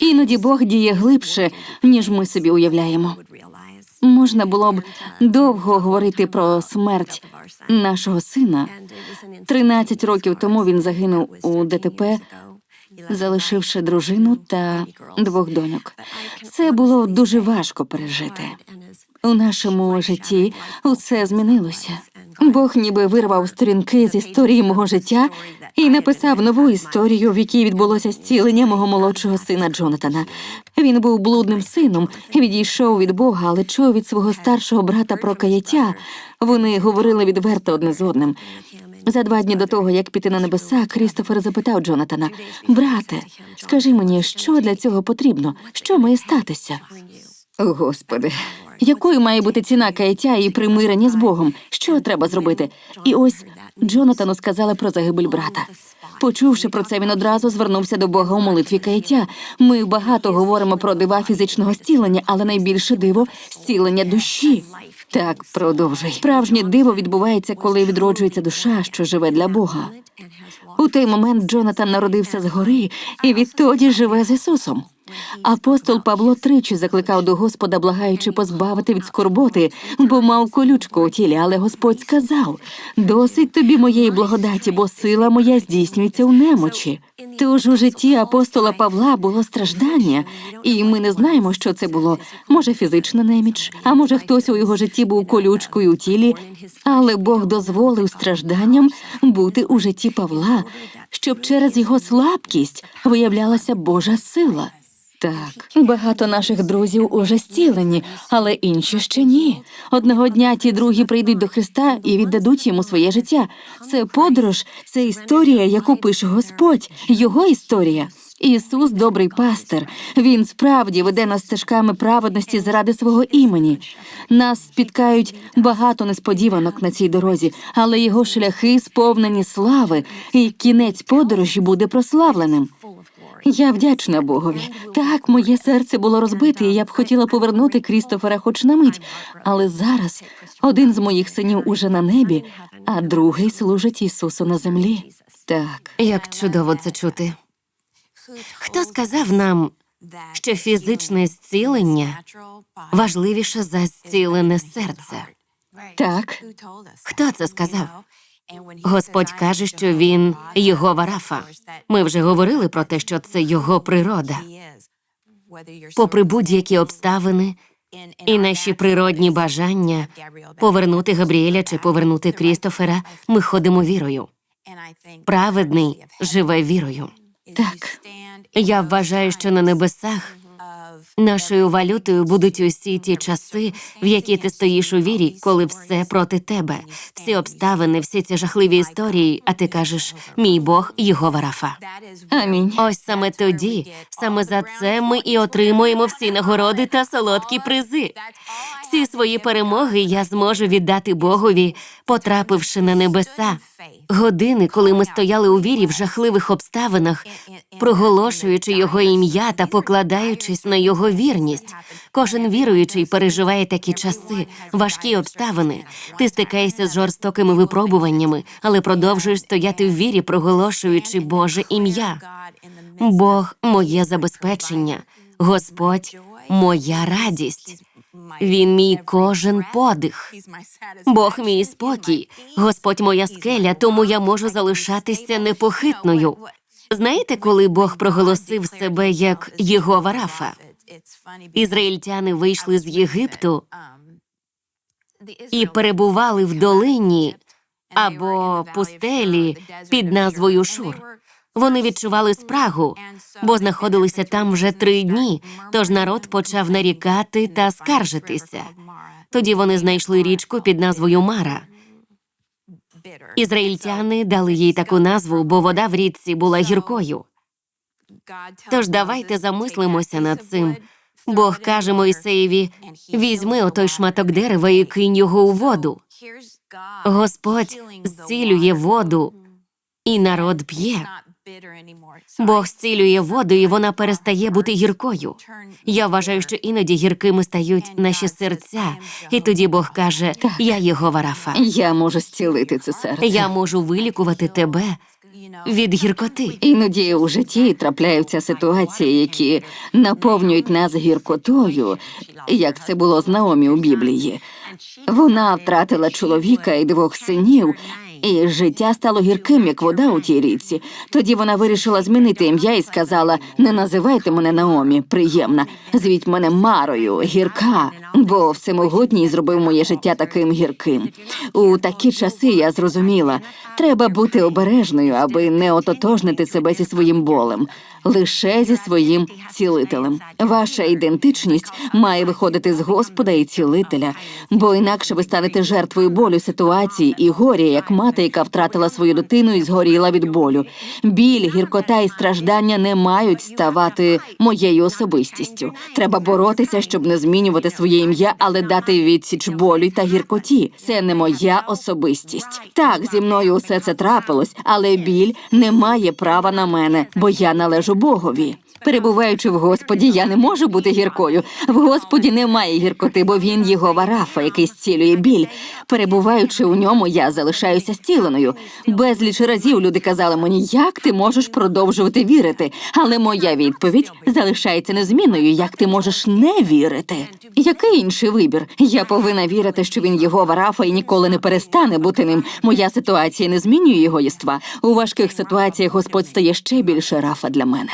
Іноді Бог діє глибше, ніж ми собі уявляємо. Можна було б довго говорити про смерть нашого сина. 13 років тому він загинув у ДТП, залишивши дружину та двох доньок. Це було дуже важко пережити. У нашому житті усе змінилося. Бог ніби вирвав сторінки з історії мого життя і написав нову історію, в якій відбулося зцілення мого молодшого сина Джонатана. Він був блудним сином, відійшов від Бога, але чув від свого старшого брата про каяття. Вони говорили відверто одне з одним. За два дні до того, як піти на небеса, Крістофер запитав Джонатана: Брате, скажи мені, що для цього потрібно? Що має статися? Господи, якою має бути ціна каяття і примирення з Богом? Що треба зробити? І ось Джонатану сказали про загибель брата. Почувши про це, він одразу звернувся до Бога у молитві каяття. Ми багато говоримо про дива фізичного зцілення, але найбільше диво зцілення душі. Так, продовжуй. Справжнє диво відбувається, коли відроджується душа, що живе для Бога. У той момент Джонатан народився згори і відтоді живе з Ісусом. Апостол Павло тричі закликав до Господа, благаючи позбавити від скорботи, бо мав колючку у тілі, але Господь сказав: досить тобі моєї благодаті, бо сила моя здійснюється у немочі. Тож у житті апостола Павла було страждання, і ми не знаємо, що це було. Може, фізична неміч, а може, хтось у його житті був колючкою у тілі, але Бог дозволив стражданням бути у житті Павла, щоб через його слабкість виявлялася Божа сила. Так, багато наших друзів уже зцілені, але інші ще ні. Одного дня ті другі прийдуть до Христа і віддадуть йому своє життя. Це подорож, це історія, яку пише Господь, його історія. Ісус добрий пастир. Він справді веде нас стежками праведності заради свого імені. Нас спіткають багато несподіванок на цій дорозі, але його шляхи сповнені слави, і кінець подорожі буде прославленим. Я вдячна Богові. Так, моє серце було розбите, і я б хотіла повернути Крістофера хоч на мить. Але зараз один з моїх синів уже на небі, а другий служить Ісусу на землі. Так, Як чудово це чути. Хто сказав нам, що фізичне зцілення важливіше за зцілене серце? так, Хто це сказав? Господь каже, що він його варафа. Ми вже говорили про те, що це його природа. Попри будь-які обставини і наші природні бажання повернути Габріеля чи повернути Крістофера, ми ходимо вірою. Праведний живе вірою. так. Я вважаю, що на небесах нашою валютою будуть усі ті часи, в які ти стоїш у вірі, коли все проти тебе, всі обставини, всі ці жахливі історії. А ти кажеш, мій Бог його варафа. Амінь. Ось саме тоді, саме за це ми і отримуємо всі нагороди та солодкі призи. Всі свої перемоги я зможу віддати Богові, потрапивши на небеса. Години, коли ми стояли у вірі в жахливих обставинах, проголошуючи його ім'я та покладаючись на його вірність. Кожен віруючий переживає такі часи, важкі обставини. Ти стикаєшся з жорстокими випробуваннями, але продовжуєш стояти в вірі, проголошуючи Боже ім'я. Бог моє забезпечення, Господь моя радість. Він мій кожен подих. Бог мій спокій, Господь моя скеля, тому я можу залишатися непохитною. Знаєте, коли Бог проголосив себе як Єгова Рафа? Ізраїльтяни вийшли з Єгипту і перебували в долині або пустелі під назвою Шур. Вони відчували спрагу, бо знаходилися там вже три дні. Тож народ почав нарікати та скаржитися. Тоді вони знайшли річку під назвою Мара. Ізраїльтяни дали їй таку назву, бо вода в річці була гіркою. Тож давайте замислимося над цим. Бог каже Мойсеєві: візьми отой шматок дерева і кинь його у воду. Господь зцілює воду, і народ п'є. Бог зцілює воду, і вона перестає бути гіркою. Я вважаю, що іноді гіркими стають наші серця, і тоді Бог каже: Я його варафа. Я можу зцілити це серце. Я можу вилікувати тебе від гіркоти. Іноді у житті трапляються ситуації, які наповнюють нас гіркотою, як це було з Наомі у Біблії. Вона втратила чоловіка і двох синів, і життя стало гірким, як вода у тій річці. Тоді вона вирішила змінити ім'я і сказала: не називайте мене Наомі, приємна. Звіть мене Марою, гірка, бо всемогутній зробив моє життя таким гірким. У такі часи я зрозуміла, треба бути обережною, аби не ототожнити себе зі своїм болем, лише зі своїм цілителем. Ваша ідентичність має виходити з Господа і цілителя, бо інакше ви станете жертвою болю ситуації і горя, як мати, яка втратила свою дитину і згоріла від болю. Біль, гіркота і страждання не мають ставати моєю особистістю. Треба боротися, щоб не змінювати своє ім'я, але дати відсіч болю та гіркоті. Це не моя особистість. Так, зі мною усе це трапилось, але біль не має права на мене, бо я належу Богові. Перебуваючи в Господі, я не можу бути гіркою. В Господі немає гіркоти, бо він Єгова Рафа, який зцілює біль. Перебуваючи у ньому, я залишаюся зціленою. Безліч разів люди казали мені, як ти можеш продовжувати вірити. Але моя відповідь залишається незмінною. Як ти можеш не вірити? Який інший вибір? Я повинна вірити, що він Єгова Рафа і ніколи не перестане бути ним. Моя ситуація не змінює його єства. У важких ситуаціях Господь стає ще більше Рафа для мене.